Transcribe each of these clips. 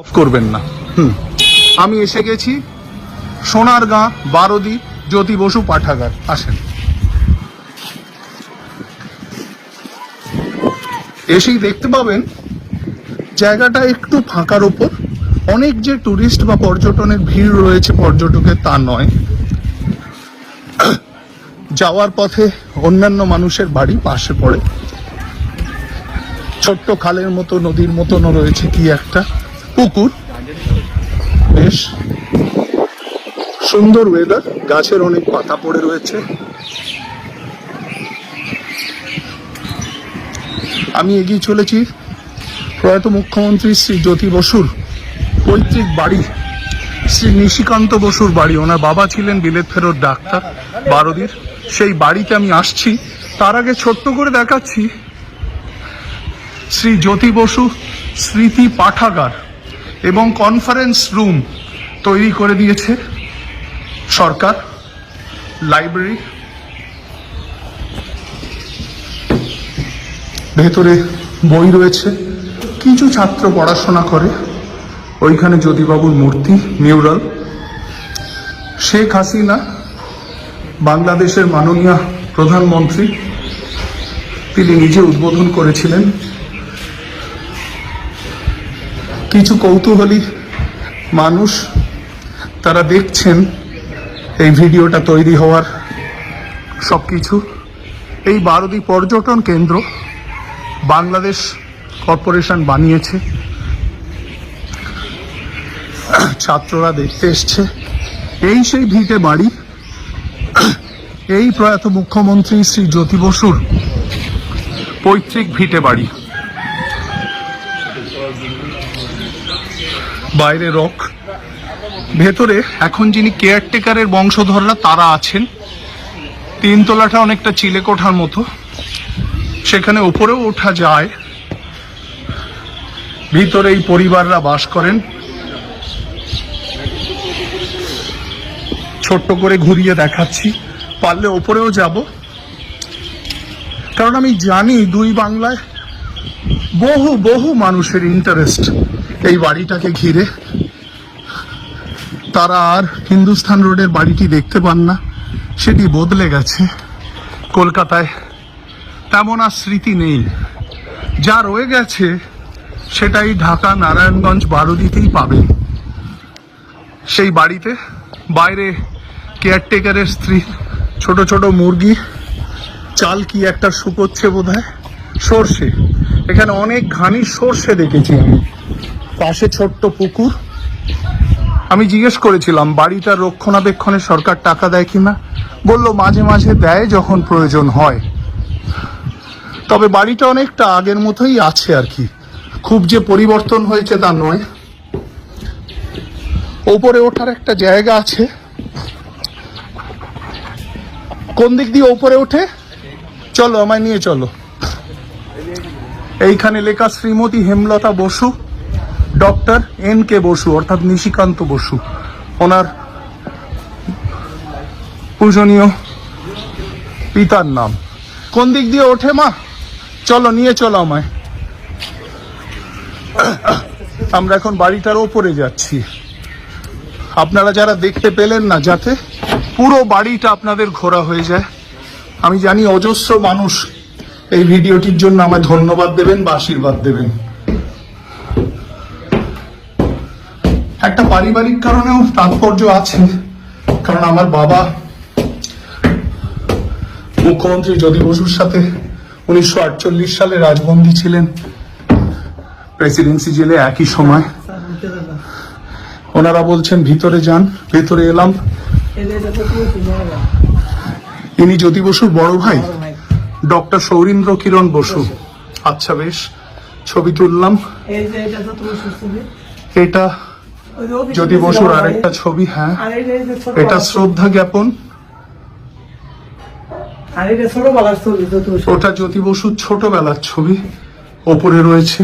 Of করবেন না। আমি এসে গেছি। সোনারগাঁ বারোদি, জ্যোতি বসু, পাঠাগার। আসেন। এসেই দেখতে পাবেন, জায়গাটা একটু ফাঁকার ওপর। অনেক যে টুরিস্ট বা পর্যটনের ভিড় রয়েছে পর্যটকের, তা নয়। যাওয়ার পথে অন্যান্য মানুষের বাড়ি পাশে পড়ে। ছোট্ট খালের মতো, নদীর মতনও রয়েছে কি একটা। পুকুর। বেশ সুন্দর ওয়েদার গাছের অনেক পাতা পড়ে রয়েছে। আমি এগিয়ে চলেছি প্রয়াত মুখ্যমন্ত্রী শ্রী জ্যোতি বসুর পৈতৃক বাড়ি, শ্রী নিশিকান্ত বসুর বাড়ি। ওনার বাবা ছিলেন বিলেত ফেরত ডাক্তার বারোদির। সেই বাড়িতে আমি আসছি। তার আগে ছোট্ট করে দেখাচ্ছি শ্রী জ্যোতি বসু স্মৃতি পাঠাগার। এবং কনফারেন্স রুম তৈরি করে দিয়েছে সরকার লাইব্রেরি ভেতরে বই রয়েছে, কিছু ছাত্র পড়াশোনা করে। ওইখানে জ্যোতিবাবুর মূর্তি মিউরাল শেখ হাসিনা, বাংলাদেশের মাননীয় প্রধানমন্ত্রী, তিনি নিজে উদ্বোধন করেছিলেন। কিছু কৌতূহলী মানুষ তারা দেখছেন এই ভিডিওটা তৈরি হওয়ার সব কিছু এই বারোদি পর্যটন কেন্দ্র বাংলাদেশ কর্পোরেশন বানিয়েছে। ছাত্ররা দেখতে এসছে। এই সেই ভিটে বাড়ি। এই প্রয়াত মুখ্যমন্ত্রী শ্রী জ্যোতি বসুর পৈতৃক ভিটে বাড়ি। বাইরে রক। ভেতরে এখন যিনি কেয়ারটেকারের বংশধররা তারা আছেন, তিনতলাটা অনেকটা চিলেকোঠার মতো। সেখানে উপরেও ওঠা যায়। ভিতরে এই পরিবাররা বাস করেন। ছোট্ট করে ঘুরিয়ে দেখাচ্ছি। পারলে ওপরেও যাব। কারণ আমি জানি দুই বাংলায় বহু বহু মানুষের ইন্টারেস্ট এই বাড়িটাকে ঘিরে তারা আর হিন্দুস্থান রোডের বাড়িটি দেখতে পান না, সেটি বদলে গেছে। কলকাতায় তেমন আর স্মৃতি নেই। যা রয়ে গেছে, সেটাই ঢাকা, নারায়ণগঞ্জ, বারোদিতেই পাবে। সেই বাড়িতে বাইরে কেয়ারটেকারের স্ত্রী, ছোট ছোট মুরগি, চাল কি একটা শুকোচ্ছে বোধ হয় সর্ষে। এখানে অনেক ঘানি সর্ষে দেখেছি আমি। পাশে ছোট্ট পুকুর। আমি জিজ্ঞেস করেছিলাম বাড়িটার রক্ষণাবেক্ষণে সরকার টাকা দেয় কিনা বলল, মাঝে মাঝে দেয় যখন প্রয়োজন হয়। তবে বাড়িটা অনেকটা আগের মতোই আছে আর কি। খুব যে পরিবর্তন হয়েছে তা নয়। ওপরে ওঠার একটা জায়গা আছে। কোন দিক দিয়ে ওপরে ওঠে? চলো, আমায় নিয়ে চলো। এইখানে লেখা Shrimati Hemlata Basu. Doctor N K Basu, অর্থাৎ নিশিকান্ত বসু। ওনার পূজনীয় পিতার নাম। কোন দিক দিয়ে ওঠে মা? চলো, নিয়ে চলো আমায়। আমরা এখন বাড়িটার ওপরে যাচ্ছি। আপনারা যারা দেখতে পেলেন না, যাতে পুরো বাড়িটা আপনাদের ঘোরা হয়ে যায়। আমি জানি অজস্র মানুষ এই ভিডিওটির জন্য আমায় ধন্যবাদ দেবেন বা আশীর্বাদ দেবেন। একটা পারিবারিক কারণেও তাৎপর্য আছে। কারণ আমার বাবা মুখ্যমন্ত্রী জ্যোতি বসুর সাথে উনিশশো আটচল্লিশ সালে রাজবন্দী ছিলেন প্রেসিডেন্সি জেলে একই সময়। ওনারা বলছেন ভিতরে যান ভেতরে এলাম। ইনি জ্যোতি বসুর বড় ভাই ডক্টর সৌরীন্দ্র কিরণ বসু। আচ্ছা বেশ ছবি তুললাম। এটা জ্যোতি বসুর আরেকটা ছবি হ্যাঁ এটা শ্রদ্ধা জ্ঞাপন। ওটা জ্যোতি বসুর ছোটবেলার ছবি ওপরে রয়েছে।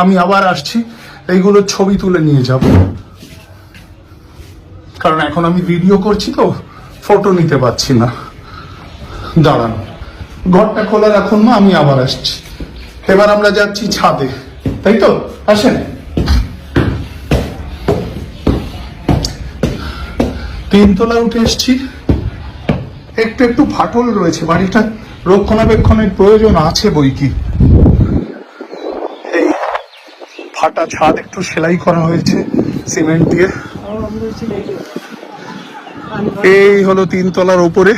আমি আবার আসছি এইগুলোর ছবি তুলে নিয়ে যাব। কারণ এখন আমি ভিডিও করছি তো ফটো নিতে পারছি না। দাঁড়ান ঘরটা খোলা রাখুন মা আমি আবার আসছি। এবার আমরা যাচ্ছি ছাদে তাই তো? আসেন। তিনতলা উঠে এসছি। একটু একটু ফাটল রয়েছে, বাড়িটা রক্ষণাবেক্ষণের প্রয়োজন আছে বই কি? এই ফাটা ছাদ একটু সেলাই করা হয়েছে সিমেন্ট দিয়ে। এই হলো তিনতলার ওপরে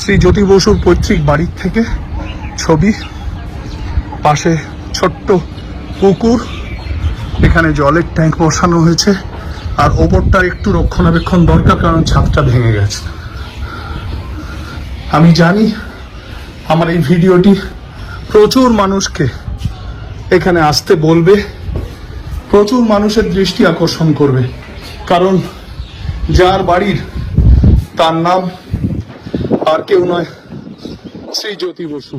শ্রী জ্যোতি বসুর পৈতৃক বাড়ির থেকে ছবি। পাশে ছোট্ট পুকুর, এখানে জলের ট্যাঙ্ক বসানো হয়েছে। আর ওপরটা একটু রক্ষণাবেক্ষণ দরকার, কারণ ছাদটা ভেঙে গেছে। আমি জানি আমার এই ভিডিওটি প্রচুর মানুষকে এখানে আসতে বলবে, প্রচুর মানুষের দৃষ্টি আকর্ষণ করবে, কারণ যার বাড়ির তার নাম আর কেউ নয় শ্রী জ্যোতি বসু।